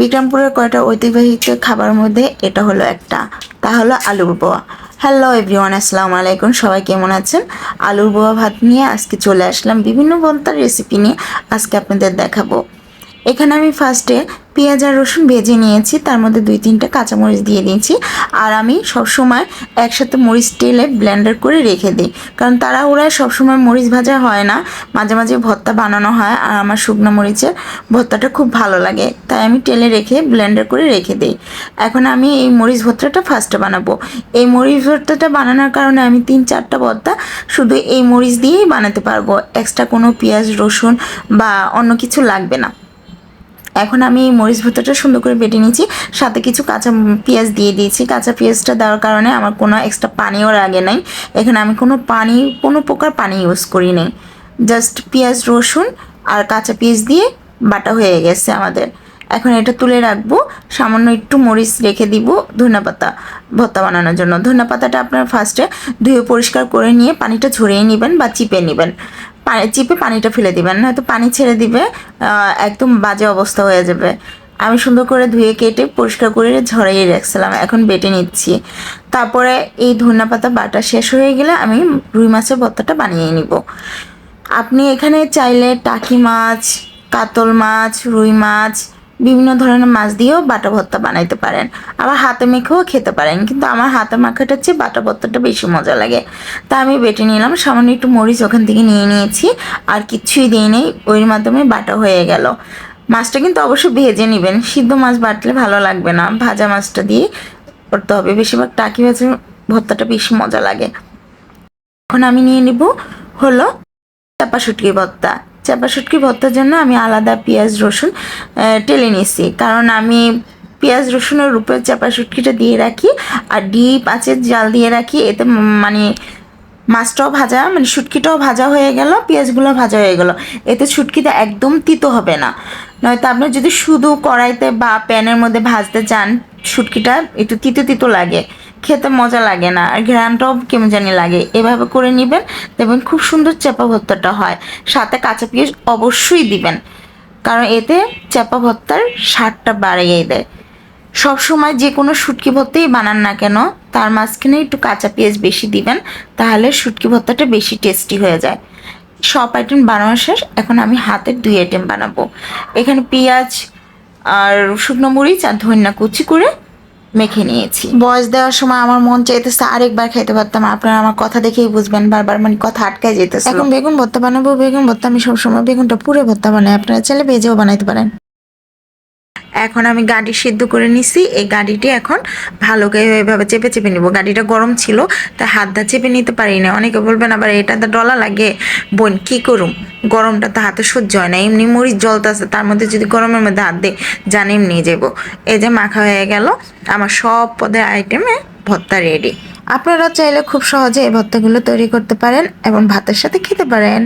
বিক্রমপুরের কয়টা ঐতিহ্যবাহিত খাবার মধ্যে এটা হলো একটা? তা হলো আলুর বোয়া। হ্যালো এভরিওয়ান আসসালামু আলাইকুম। সবাই কেমন আছেন? আলুর বোয়া ভাত নিয়ে আজকে চলে আসলাম বিভিন্ন বন্তার রেসিপি নিয়ে। আজকে আপনাদের দেখাবো। এখানে আমি ফার্স্টে পেঁয়াজ আর রসুন ভেজে নিয়েছি, তার মধ্যে দুই তিনটে কাঁচামরিচ দিয়ে দিয়েছি। আর আমি সবসময় একসাথে মরিচ টেলে ব্লেন্ডার করে রেখে দিই, কারণ তারা ওরা সবসময় মরিচ ভাজা হয় না। মাঝে মাঝে ভর্তা বানানো হয়, আর আমার শুকনো মরিচের ভর্তাটা খুব ভালো লাগে, তাই আমি টেলে রেখে ব্লেন্ডার করে রেখে দিই। এখন আমি এই মরিচ ভর্তাটা ফার্স্টে বানাবো। এই মরিচ ভর্তাটা বানানোর কারণে আমি তিন চারটা ভর্তা শুধু এই মরিচ দিয়েই বানাতে পারব এক্সট্রা কোনো পেঁয়াজ, রসুন বা অন্য কিছু লাগবে না। এখন আমি এই মরিচ ভুতোটা সুন্দর করে বেটে নিয়েছি। সাথে কিছু কাঁচা পেঁয়াজ দিয়ে দিয়েছি। কাঁচা পেঁয়াজটা দেওয়ার কারণে আমার কোনো এক্সট্রা পানিও লাগে নাই। এখানে আমি কোনো পানি, কোনো প্রকার পানি ইউজ করি নাই। জাস্ট পেঁয়াজ, রসুন আর কাঁচা পেঁয়াজ দিয়ে বাটা হয়ে গেছে আমাদের। এখন এটা তুলে রাখব। সামান্য একটু মরিচ রেখে দিব ধনিয়া পাতা, ভর্তা বানানোর জন্য। ধনিয়া পাতাটা আপনার ফার্স্টে ধুয়ে পরিষ্কার করে নিয়ে পানিটা ঝরিয়ে নেবেন বা চিপে নেবেন। পানি চিপে পানিটা ফেলে দিবেন, নয়তো পানি ছেড়ে দিবে একদম বাজে অবস্থা হয়ে যাবে। আমি সুন্দর করে ধুয়ে কেটে পরিষ্কার করে ঝরাইয়ে রাখছিলাম, এখন বেটে নিচ্ছি। তারপরে এই ধনিয়া পাতা বাটা শেষ হয়ে গেলে আমি রুই মাছের ভর্তাটা বানিয়ে নিব। আপনি এখানে চাইলে টাকি মাছ, কাতল মাছ, রুই মাছ বিভিন্ন ধরনের মাছ দিয়েও বাটা ভর্তা বানাইতে পারেন। আবার হাতে মেখেও খেতে পারেন, কিন্তু আমার হাতে মাখাটার চেয়ে বাটা ভর্তাটা বেশি মজা লাগে। তা আমি বেটে নিলাম, সামান্য একটু মরিচ ওখান থেকে নিয়ে নিয়েছি, আর কিচ্ছুই দিই নেই ওইর মাধ্যমে বাটা হয়ে গেল। মাছটা কিন্তু অবশ্যই ভেজে নেবেন, সিদ্ধ মাছ বাটলে ভালো লাগবে না, ভাজা মাছটা দিয়ে করতে হবে, বেশিরভাগ টাকি মাছের ভর্তাটা বেশি মজা লাগে। এখন আমি নিয়ে নিব হলো চাপা শুটকি ভর্তা। চাপা শুটকি ভর্তার জন্য আমি আলাদা পেঁয়াজ, রসুন টেলে নিয়েছি। কারণ আমি পেঁয়াজ, রসুনের উপরে চাপা শুটকিটা দিয়ে রাখি আর ডিপ আছে জাল দিয়ে রাখি। এতে মানে মাছটাও ভাজা মানে শুটকিটাও ভাজা হয়ে গেল, পেঁয়াজগুলো ভাজা হয়ে গেল। এতে শুটকিটা একদম তিতো হবে না। নয়তো আপনি যদি শুধু কড়াইতে বা প্যানের মধ্যে ভাজতে চান, শুটকিটা একটু তিতো তিতো লাগে। খেতে মজা লাগে না। আর ঘ্রানটাও কেমন জানি লাগে। এভাবে করে নেবেন, দেখবেন খুব সুন্দর চাপা ভর্তাটা হয়। সাথে কাঁচা পেঁয়াজ অবশ্যই দিবেন। কারণ এতে চাপা ভর্তার স্বাদটা বাড়িয়ে দেয়। সব সময় যে কোনো শুটকি ভর্তাই বানান না কেন, তার মাঝখানে একটু কাঁচা পেঁয়াজ বেশি দিবেন, তাহলে শুটকি ভর্তাটা বেশি টেস্টি হয়ে যায়। সব আইটেম বানানো শেষ, এখন আমি হাতের দুই আইটেম বানাবো। এখানে পেঁয়াজ আর শুকনো মরিচ আর ধনিয়া কুচি করে মেখে নিয়েছি। বয়স দেওয়ার সময় আমার মন চাইতেছে আরেকবার খাইতে পারতাম। আপনারা আমার কথা দেখেই বুঝবেন বারবার মানে কথা আটকায় যেতেছে। এখন বেগুন ভর্তা বানাবো বেগুন ভর্তা আমি সবসময় বেগুনটা পুরো ভর্তা বানাই। আপনারা চাইলে ভেজেও বানাইতে পারেন। এখন আমি গাড়ি সিদ্ধ করে নিছি। এই গাড়িটি এখন ভালো করে এভাবে চেপে চেপে নিব। গাড়িটা গরম ছিল তাই হাত দা চেপে নিতে পারি না অনেকে বলবেন আবার এটা তো ডলা লাগে। বোন কি করুম? গরমটা তো হাতে সহ্য হয় না, এমনি মরিচ জলতাছে তার মধ্যে যদি গরমের মধ্যে হাত দিই জান এমনি যাব। এই যে মাখা হয়ে গেল, আমার সব পদের আইটেমে ভর্তা রেডি আপনারা চাইলে খুব সহজে এই ভর্তাগুলো তৈরি করতে পারেন এবং ভাতের সাথে খেতে পারেন।